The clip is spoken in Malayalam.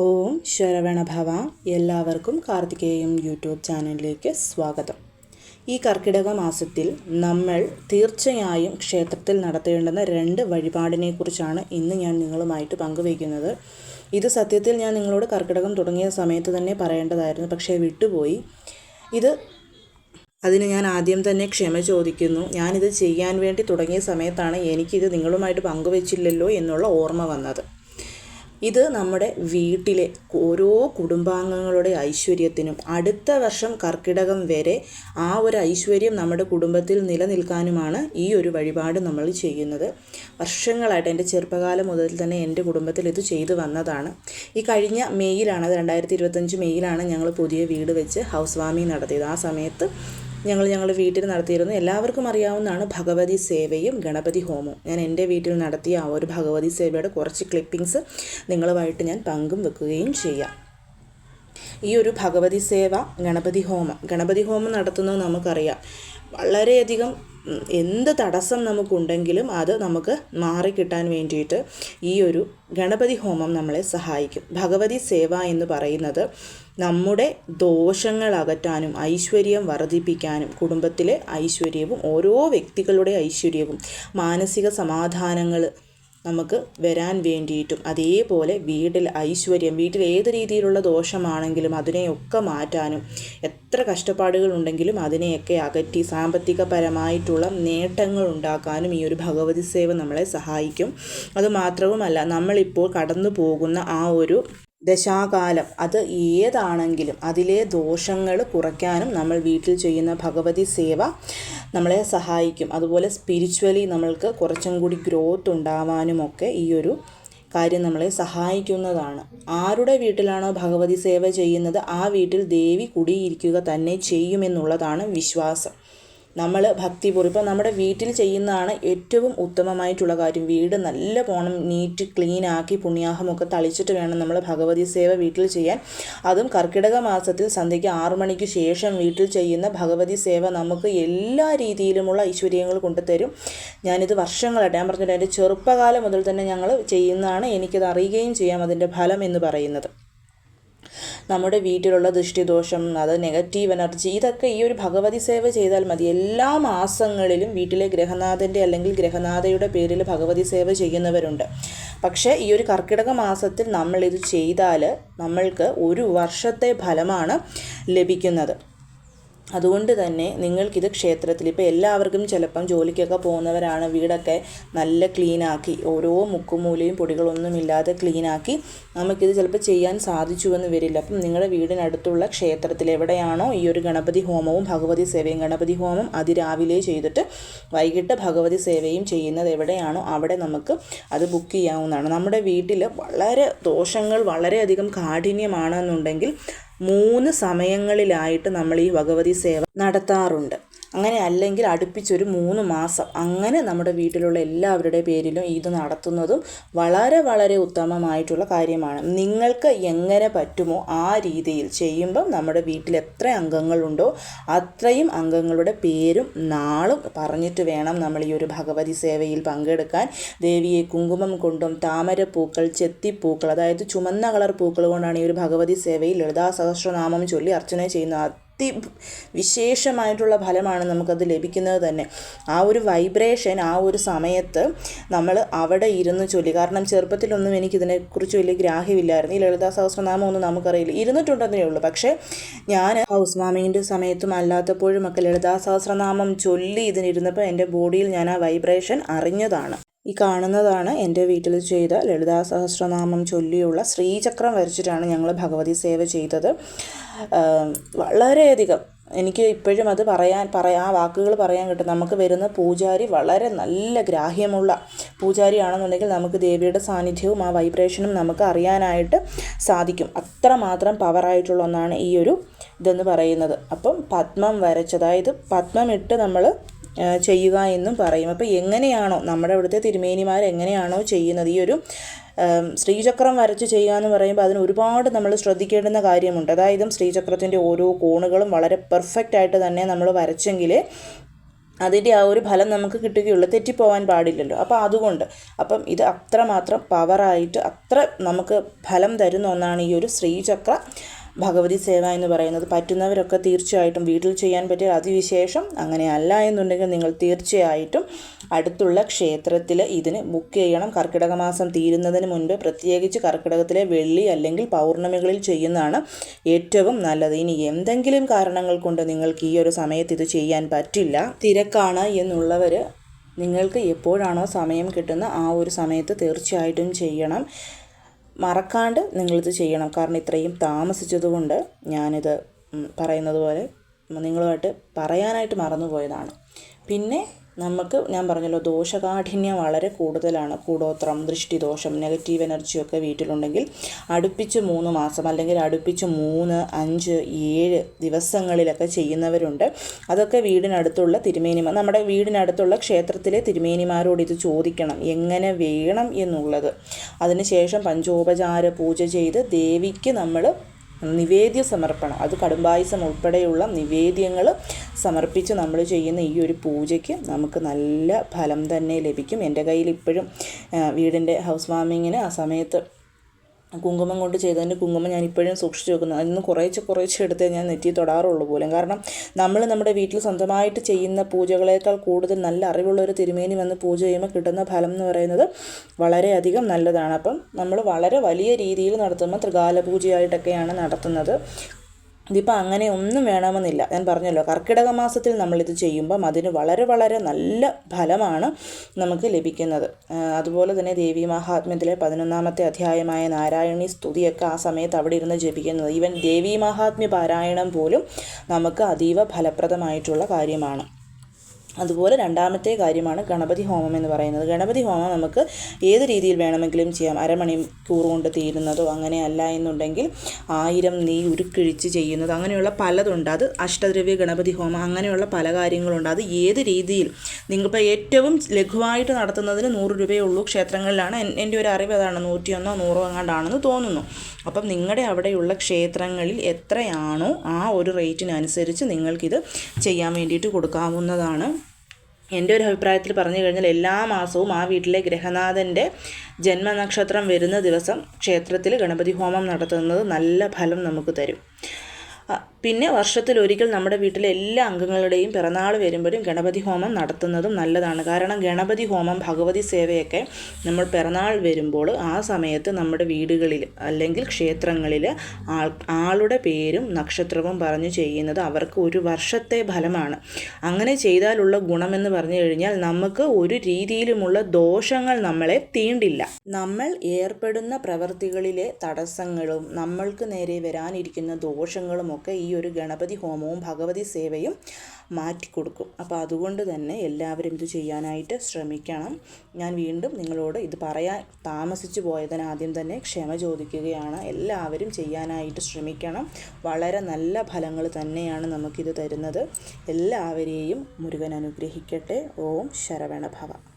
ഓം ശരവണഭവ എല്ലാവർക്കും കാർത്തികേയം യൂട്യൂബ് ചാനലിലേക്ക് സ്വാഗതം. ഈ കർക്കിടക മാസത്തിൽ നമ്മൾ തീർച്ചയായും ക്ഷേത്രത്തിൽ നടത്തേണ്ടുന്ന രണ്ട് വഴിപാടിനെക്കുറിച്ചാണ് ഇന്ന് ഞാൻ നിങ്ങളുമായിട്ട് പങ്കുവയ്ക്കുന്നത്. ഇത് സത്യത്തിൽ ഞാൻ നിങ്ങളോട് കർക്കിടകം തുടങ്ങിയ സമയത്ത് തന്നെ പറയേണ്ടതായിരുന്നു പക്ഷേ വിട്ടുപോയി. ഇത് അതിന് ഞാൻ ആദ്യം തന്നെ ക്ഷമ ചോദിക്കുന്നു. ഞാനിത് ചെയ്യാൻ വേണ്ടി തുടങ്ങിയ സമയത്താണ് എനിക്കിത് നിങ്ങളുമായിട്ട് പങ്കുവച്ചില്ലല്ലോ എന്നുള്ള ഓർമ്മ വന്നത്. ഇത് നമ്മുടെ വീട്ടിലെ ഓരോ കുടുംബാംഗങ്ങളുടെ ഐശ്വര്യത്തിനും അടുത്ത വർഷം കർക്കിടകം വരെ ആ ഒരു ഐശ്വര്യം നമ്മുടെ കുടുംബത്തിൽ നിലനിൽക്കാനുമാണ് ഈ ഒരു വഴിപാട് നമ്മൾ ചെയ്യുന്നത്. വർഷങ്ങളായിട്ട് എന്റെ ചെറുപ്പകാലം മുതൽ തന്നെ എന്റെ കുടുംബത്തിൽ ഇത് ചെയ്തു വന്നതാണ്. ഈ കഴിഞ്ഞ മെയ്യിലാണ് അത് രണ്ടായിരത്തി ഇരുപത്തഞ്ച് മെയ്യിലാണ് ഞങ്ങൾ പുതിയ വീട് വെച്ച് ഹൗസ് വാമിങ് നടത്തിയത്. ആ സമയത്ത് ഞങ്ങൾ ഞങ്ങളുടെ വീട്ടിൽ നടത്തിയിരുന്നു. എല്ലാവർക്കും അറിയാവുന്നതാണ് ഭഗവതി സേവയും ഗണപതി ഹോമവും. ഞാൻ എന്റെ വീട്ടിൽ നടത്തിയ ആ ഒരു ഭഗവതി സേവയുടെ കുറച്ച് ക്ലിപ്പിംഗ്സ് നിങ്ങളുമായിട്ട് ഞാൻ പങ്കും വെക്കുകയും ചെയ്യാം. ഈ ഒരു ഭഗവതി സേവ ഗണപതി ഹോമം. ഗണപതി ഹോമം നടത്തുന്നത് നമുക്കറിയാം. വളരെയധികം എന്ത് തടസ്സം നമുക്കുണ്ടെങ്കിലും അത് നമുക്ക് മാറിക്കിട്ടാൻ വേണ്ടിയിട്ട് ഈ ഒരു ഗണപതി ഹോമം നമ്മളെ സഹായിക്കും. ഭഗവതി സേവ എന്ന് പറയുന്നത് നമ്മുടെ ദോഷങ്ങൾ അകറ്റാനും ഐശ്വര്യം വർദ്ധിപ്പിക്കാനും കുടുംബത്തിലെ ഐശ്വര്യവും ഓരോ വ്യക്തികളുടെ ഐശ്വര്യവും മാനസിക സമാധാനങ്ങൾ നമുക്ക് വരാൻ വേണ്ടിയിട്ടും അതേപോലെ വീട്ടിൽ ഐശ്വര്യം വീട്ടിൽ ഏത് രീതിയിലുള്ള ദോഷമാണെങ്കിലും അതിനെയൊക്കെ മാറ്റാനും എത്ര കഷ്ടപ്പാടുകളുണ്ടെങ്കിലും അതിനെയൊക്കെ അകറ്റി സാമ്പത്തികപരമായിട്ടുള്ള നേട്ടങ്ങൾ ഉണ്ടാക്കാനും ഈ ഒരു ഭഗവതി സേവ നമ്മളെ സഹായിക്കും. അതുമാത്രവുമല്ല നമ്മളിപ്പോൾ കടന്നു പോകുന്ന ആ ഒരു ദശാകാലം. അത് ഏതാണെങ്കിലും അതിലെ ദോഷങ്ങൾ കുറയ്ക്കാനും നമ്മൾ വീട്ടിൽ ചെയ്യുന്ന ഭഗവതി സേവ നമ്മളെ സഹായിക്കും. അതുപോലെ സ്പിരിച്വലി നമ്മൾക്ക് കുറച്ചും കൂടി ഗ്രോത്ത് ഉണ്ടാവാനുമൊക്കെ ഈ ഒരു കാര്യം നമ്മളെ സഹായിക്കുന്നതാണ്. ആരുടെ വീട്ടിലാണോ ഭഗവതി സേവ ചെയ്യുന്നത് ആ വീട്ടിൽ ദേവി കുടിയിരിക്കുക തന്നെ ചെയ്യുമെന്നുള്ളതാണ് വിശ്വാസം. നമ്മൾ ഭക്തിപൂർവം ഇപ്പോൾ നമ്മുടെ വീട്ടിൽ ചെയ്യുന്നതാണ് ഏറ്റവും ഉത്തമമായിട്ടുള്ള കാര്യം. വീട് നല്ല പോണം നീറ്റ് ക്ലീൻ ആക്കി പുണ്യാഹമൊക്കെ തളിച്ചിട്ട് വേണം നമ്മൾ ഭഗവതി സേവ വീട്ടിൽ ചെയ്യാൻ. അതും കർക്കിടക മാസത്തിൽ സന്ധ്യയ്ക്ക് ആറു മണിക്ക് ശേഷം വീട്ടിൽ ചെയ്യുന്ന ഭഗവതി സേവ നമുക്ക് എല്ലാ രീതിയിലുമുള്ള ഐശ്വര്യങ്ങൾ കൊണ്ടുതരും ഞാനിത് വർഷങ്ങളായിട്ട് ഞാൻ പറഞ്ഞിട്ട് എന്റെ ചെറുപ്പകാലം മുതൽ തന്നെ ഞങ്ങൾ ചെയ്യുന്നതാണ് എനിക്കത് അറിയുകയും ചെയ്യാം അതിന്റെ ഫലം എന്ന് പറയുന്നത്. നമ്മുടെ വീട്ടിലുള്ള ദൃഷ്ടിദോഷം അത് നെഗറ്റീവ് എനർജി ഇതൊക്കെ ഈ ഒരു ഭഗവതി സേവ ചെയ്താൽ മതി. എല്ലാ മാസങ്ങളിലും വീട്ടിലെ ഗ്രഹനാഥന്റെ അല്ലെങ്കിൽ ഗ്രഹനാഥയുടെ പേരിൽ ഭഗവതി സേവ ചെയ്യുന്നവരുണ്ട്. പക്ഷേ ഈ ഒരു കർക്കിടക മാസത്തിൽ നമ്മളിത് ചെയ്താൽ നമ്മൾക്ക് ഒരു വർഷത്തെ ഫലമാണ് ലഭിക്കുന്നത്. അതുകൊണ്ട് തന്നെ നിങ്ങൾക്കിത് ക്ഷേത്രത്തിൽ ഇപ്പോൾ എല്ലാവർക്കും ചിലപ്പം ജോലിക്കൊക്കെ പോകുന്നവരാണ് വീടൊക്കെ നല്ല ക്ലീനാക്കി ഓരോ മുക്കുമൂലയും പൊടികളൊന്നുമില്ലാതെ ക്ലീനാക്കി നമുക്കിത് ചിലപ്പോൾ ചെയ്യാൻ സാധിച്ചു എന്ന് വരില്ല. അപ്പം നിങ്ങളുടെ വീടിനടുത്തുള്ള ക്ഷേത്രത്തിൽ എവിടെയാണോ ഈ ഒരു ഗണപതി ഹോമവും ഭഗവതി സേവയും ഗണപതി ഹോമം അതിരാവിലെ ചെയ്തിട്ട് വൈകിട്ട് ഭഗവതി സേവയും ചെയ്യുന്നത് എവിടെയാണോ അവിടെ നമുക്ക് അത് ബുക്ക് ചെയ്യാവുന്നതാണ്. നമ്മുടെ വീട്ടിൽ വളരെ ദോഷങ്ങൾ വളരെയധികം കാഠിന്യമാണെന്നുണ്ടെങ്കിൽ മൂന്ന് സമയങ്ങളിലായിട്ട് നമ്മൾ ഈ ഭഗവതി സേവ നടത്താറുണ്ട്. അങ്ങനെ അല്ലെങ്കിൽ അടുപ്പിച്ചൊരു മൂന്ന് മാസം. അങ്ങനെ നമ്മുടെ വീട്ടിലുള്ള എല്ലാവരുടെ പേരിലും ഇത് നടത്തുന്നതും വളരെ വളരെ ഉത്തമമായിട്ടുള്ള കാര്യമാണ്. നിങ്ങൾക്ക് എങ്ങനെ പറ്റുമോ ആ രീതിയിൽ ചെയ്യുമ്പം നമ്മുടെ വീട്ടിൽ എത്ര അംഗങ്ങളുണ്ടോ അത്രയും അംഗങ്ങളുടെ പേരും നാളും പറഞ്ഞിട്ട് വേണം നമ്മൾ ഈ ഒരു ഭഗവതി സേവയിൽ പങ്കെടുക്കാൻ. ദേവിയെ കുങ്കുമം കൊണ്ടും താമരപ്പൂക്കൾ ചെത്തിപ്പൂക്കൾ അതായത് ചുമന്ന കളർ പൂക്കൾ കൊണ്ടാണ് ഈ ഒരു ഭഗവതി സേവയിൽ ലളിതാ സഹസ്രനാമം ചൊല്ലി അർച്ചന ചെയ്യുന്ന അതി വിശേഷമായിട്ടുള്ള ഫലമാണ് നമുക്കത് ലഭിക്കുന്നത് തന്നെ. ആ ഒരു വൈബ്രേഷൻ ആ ഒരു സമയത്ത് നമ്മൾ അവിടെ ഇരുന്ന് ചൊല്ലി. കാരണം ചെറുപ്പത്തിലൊന്നും എനിക്കിതിനെക്കുറിച്ച് വലിയ ഗ്രാഹ്യമില്ലായിരുന്നു. ഈ ലളിതാ സഹസ്രനാമം ഒന്നും നമുക്കറിയില്ല. ഇരുന്നിട്ടുണ്ടെന്നേ ഉള്ളൂ. പക്ഷേ ഞാൻ ഹൗസ് വാമിങ്ങിന്റെ സമയത്തും അല്ലാത്തപ്പോഴും ഒക്കെ ലളിതാ സഹസ്രനാമം ചൊല്ലി ഇതിനിരുന്നപ്പോൾ എന്റെ ബോഡിയിൽ ഞാൻ ആ വൈബ്രേഷൻ അറിഞ്ഞതാണ്. ഈ കാണുന്നതാണ് എന്റെ വീട്ടിൽ ചെയ്ത ലളിതാ സഹസ്രനാമം ചൊല്ലിയുള്ള ശ്രീചക്രം വരച്ചിട്ടാണ് ഞങ്ങൾ ഭഗവതി സേവ ചെയ്തത്. വളരെയധികം എനിക്ക് ഇപ്പോഴും അത് പറയാൻ പറയാ ആ വാക്കുകൾ പറയാൻ കിട്ടും. നമുക്ക് വരുന്ന പൂജാരി വളരെ നല്ല ഗ്രാഹ്യമുള്ള പൂജാരിയാണെന്നുണ്ടെങ്കിൽ നമുക്ക് ദേവിയുടെ സാന്നിധ്യവും ആ വൈബ്രേഷനും നമുക്ക് അറിയാനായിട്ട് സാധിക്കും. അത്രമാത്രം പവറായിട്ടുള്ള ഒന്നാണ് ഈ ഒരു ഇതെന്ന് പറയുന്നത്. അപ്പം പത്മം വരച്ച് അതായത് പത്മം ഇട്ട് നമ്മൾ ചെയ്യുക എന്നും പറയും. അപ്പോൾ എങ്ങനെയാണോ നമ്മുടെ അവിടുത്തെ തിരുമേനിമാർ എങ്ങനെയാണോ ചെയ്യുന്നത്? ഈ ഒരു ശ്രീചക്രം വരച്ച് ചെയ്യുക എന്ന് പറയുമ്പോൾ അതിന് ഒരുപാട് നമ്മൾ ശ്രദ്ധിക്കേണ്ടുന്ന കാര്യമുണ്ട്. അതായത് ശ്രീചക്രത്തിന്റെ ഓരോ കോണുകളും വളരെ പെർഫെക്റ്റ് ആയിട്ട് തന്നെ നമ്മൾ വരച്ചെങ്കിൽ അതിന്റെ ആ ഒരു ഫലം നമുക്ക് കിട്ടുകയുള്ളൂ. തെറ്റിപ്പോവാൻ പാടില്ലല്ലോ. അപ്പോൾ അതുകൊണ്ട് അപ്പം ഇത് അത്രമാത്രം പവറായിട്ട് അത്ര നമുക്ക് ഫലം തരുന്ന ഒന്നാണ് ഈ ഒരു ശ്രീചക്ര ഭഗവതി സേവ എന്ന് പറയുന്നത് പറ്റുന്നവരൊക്കെ തീർച്ചയായിട്ടും വീട്ടിൽ ചെയ്യാൻ പറ്റിയ അതിവിശേഷം അങ്ങനെ അല്ല എന്നുണ്ടെങ്കിൽ നിങ്ങൾ തീർച്ചയായിട്ടും അടുത്തുള്ള ക്ഷേത്രത്തിൽ ഇതിന് ബുക്ക് ചെയ്യണം. കർക്കിടക മാസം തീരുന്നതിന് മുൻപ് പ്രത്യേകിച്ച് കർക്കിടകത്തിലെ വെള്ളി അല്ലെങ്കിൽ പൗർണമികളിൽ ചെയ്യുന്നതാണ് ഏറ്റവും നല്ലത്. ഇനി എന്തെങ്കിലും കാരണങ്ങൾ കൊണ്ട് നിങ്ങൾക്ക് ഈ ഒരു സമയത്ത് ഇത് ചെയ്യാൻ പറ്റില്ല തിരക്കാണ് എന്നുള്ളവർ നിങ്ങൾക്ക് എപ്പോഴാണോ സമയം കിട്ടുന്ന ആ ഒരു സമയത്ത് തീർച്ചയായിട്ടും ചെയ്യണം. മറക്കാണ്ട് നിങ്ങളിത് ചെയ്യണം. കാരണം ഇത്രയും താമസിച്ചതുകൊണ്ട് ഞാനിത് പറയുന്നത് പോലെ നിങ്ങളുമായിട്ട് പറയാനായിട്ട് മറന്നുപോയതാണ്. പിന്നെ നമുക്ക് ഞാൻ പറഞ്ഞല്ലോ ദോഷകാഠിന്യം വളരെ കൂടുതലാണ്. കൂടോത്രം ദൃഷ്ടിദോഷം നെഗറ്റീവ് എനർജിയൊക്കെ വീട്ടിലുണ്ടെങ്കിൽ അടുപ്പിച്ച് മൂന്ന് മാസം അല്ലെങ്കിൽ അടുപ്പിച്ച് മൂന്ന് അഞ്ച് ഏഴ് ദിവസങ്ങളിലൊക്കെ ചെയ്യുന്നവരുണ്ട്. അതൊക്കെ വീടിനടുത്തുള്ള തിരുമേനിമാർ നമ്മുടെ വീടിനടുത്തുള്ള ക്ഷേത്രത്തിലെ തിരുമേനിമാരോട് ഇത് ചോദിക്കണം. എങ്ങനെ വേണം എന്നുള്ളത്. അതിനുശേഷം പഞ്ചോപചാര പൂജ ചെയ്ത് ദേവിക്ക് നമ്മൾ നിവേദ്യ സമർപ്പണം. അത് കടുംബായുസം ഉൾപ്പെടെയുള്ള നിവേദ്യങ്ങൾ സമർപ്പിച്ച് നമ്മൾ ചെയ്യുന്ന ഈ ഒരു പൂജയ്ക്ക് നമുക്ക് നല്ല ഫലം തന്നെ ലഭിക്കും. എന്റെ കയ്യിൽ ഇപ്പോഴും വീടിന്റെ ഹൗസ് വാമിങ്ങിന് ആ സമയത്ത് കുങ്കുമം കൊണ്ട് ചെയ്തതിന്റെ കുങ്കുമം ഞാൻ ഇപ്പോഴും സൂക്ഷിച്ച് വെക്കുന്നു. അതിൽ നിന്ന് കുറേശ്ശെ കുറേശ്ശെ എടുത്തേ ഞാൻ നെറ്റി തൊടാറുള്ളൂ പോലും. കാരണം നമ്മൾ നമ്മുടെ വീട്ടിൽ സ്വന്തമായിട്ട് ചെയ്യുന്ന പൂജകളേക്കാൾ കൂടുതൽ നല്ല അറിവുള്ള ഒരു തിരുമേനി വന്ന് പൂജ ചെയ്യുമ്പോൾ കിട്ടുന്ന ഫലം എന്ന് പറയുന്നത് വളരെയധികം നല്ലതാണ്. അപ്പം നമ്മൾ വളരെ വലിയ രീതിയിൽ നടത്തുമ്പോൾ ത്രികാല പൂജയായിട്ടൊക്കെയാണ് നടത്തുന്നത്. ഇതിപ്പോൾ അങ്ങനെ ഒന്നും വേണമെന്നില്ല. ഞാൻ പറഞ്ഞല്ലോ കർക്കിടക മാസത്തിൽ നമ്മളിത് ചെയ്യുമ്പം അതിന് വളരെ വളരെ നല്ല ഫലമാണ് നമുക്ക് ലഭിക്കുന്നത്. അതുപോലെ തന്നെ ദേവി മഹാത്മ്യത്തിലെ പതിനൊന്നാമത്തെ അധ്യായമായ നാരായണി സ്തുതിയൊക്കെ ആ സമയത്ത് അവിടെ ഇരുന്ന് ജപിക്കുന്നത്. ഈവൻ ദേവി മഹാത്മ്യ പാരായണം പോലും നമുക്ക് അതീവ ഫലപ്രദമായിട്ടുള്ള കാര്യമാണ്. അതുപോലെ രണ്ടാമത്തെ കാര്യമാണ് ഗണപതി ഹോമം എന്ന് പറയുന്നത്. ഗണപതി ഹോമം നമുക്ക് ഏത് രീതിയിൽ വേണമെങ്കിലും ചെയ്യാം. അരമണിക്കൂർ കൊണ്ട് തീരുന്നതോ അങ്ങനെ അല്ല എന്നുണ്ടെങ്കിൽ ആയിരം നെയ് ഉരുക്കിഴിച്ച് ചെയ്യുന്നത് അങ്ങനെയുള്ള പലതുണ്ട്. അത് അഷ്ടദ്രവ്യ ഗണപതി ഹോമം അങ്ങനെയുള്ള പല കാര്യങ്ങളുണ്ട്. അത് ഏത് രീതിയിൽ? നിങ്ങളിപ്പോൾ ഏറ്റവും ലഘുവായിട്ട് നടത്തുന്നതിന് നൂറ് രൂപയേ ഉള്ളൂ ക്ഷേത്രങ്ങളിലാണ്. എന്റെ ഒരു അറിവ് അതാണ്. നൂറ്റിയൊന്നോ നൂറോ എങ്ങാണ്ടാണെന്ന് തോന്നുന്നു. അപ്പം നിങ്ങളുടെ അവിടെയുള്ള ക്ഷേത്രങ്ങളിൽ എത്രയാണോ ആ ഒരു റേറ്റിനനുസരിച്ച് നിങ്ങൾക്കിത് ചെയ്യാൻ വേണ്ടിയിട്ട് കൊടുക്കാവുന്നതാണ്. എന്റെ ഒരു അഭിപ്രായത്തിൽ പറഞ്ഞു കഴിഞ്ഞാൽ എല്ലാ മാസവും ആ വീട്ടിലെ ഗ്രഹനാഥന്റെ ജന്മനക്ഷത്രം വരുന്ന ദിവസം ക്ഷേത്രത്തിൽ ഗണപതി ഹോമം നടത്തുന്നത് നല്ല ഫലം നമുക്ക് തരും. പിന്നെ വർഷത്തിൽ ഒരിക്കൽ നമ്മുടെ വീട്ടിലെ എല്ലാ അംഗങ്ങളുടെയും പിറന്നാൾ വരുമ്പോഴും ഗണപതി ഹോമം നടത്തുന്നതും നല്ലതാണ്. കാരണം ഗണപതി ഹോമം ഭഗവതി സേവയൊക്കെ നമ്മൾ പിറന്നാൾ വരുമ്പോൾ ആ സമയത്ത് നമ്മുടെ വീടുകളിൽ അല്ലെങ്കിൽ ക്ഷേത്രങ്ങളിൽ ആൾ ആളുടെ പേരും നക്ഷത്രവും പറഞ്ഞു ചെയ്യുന്നത് അവർക്ക് ഒരു വർഷത്തെ ഫലമാണ്. അങ്ങനെ ചെയ്താലുള്ള ഗുണമെന്ന് പറഞ്ഞു കഴിഞ്ഞാൽ നമുക്ക് ഒരു രീതിയിലുമുള്ള ദോഷങ്ങൾ നമ്മളെ തീണ്ടില്ല. നമ്മൾ ഏർപ്പെടുന്ന പ്രവൃത്തികളിലെ തടസ്സങ്ങളും നമ്മൾക്ക് നേരെ വരാനിരിക്കുന്ന ദോഷങ്ങളും ഒക്കെ ഈ ഒരു ഗണപതി ഹോമവും ഭഗവതി സേവയും മാറ്റിക്കൊടുക്കും. അപ്പോൾ അതുകൊണ്ട് തന്നെ എല്ലാവരും ഇത് ചെയ്യാനായിട്ട് ശ്രമിക്കണം. ഞാൻ വീണ്ടും നിങ്ങളോട് ഇത് പറയാൻ താമസിച്ചു പോയതിന് ആദ്യം തന്നെ ക്ഷമ ചോദിക്കുകയാണ്. എല്ലാവരും ചെയ്യാനായിട്ട് ശ്രമിക്കണം. വളരെ നല്ല ഫലങ്ങൾ തന്നെയാണ് നമുക്കിത് തരുന്നത്. എല്ലാവരെയും മുരുകൻ അനുഗ്രഹിക്കട്ടെ. ഓം ശരവണഭവ.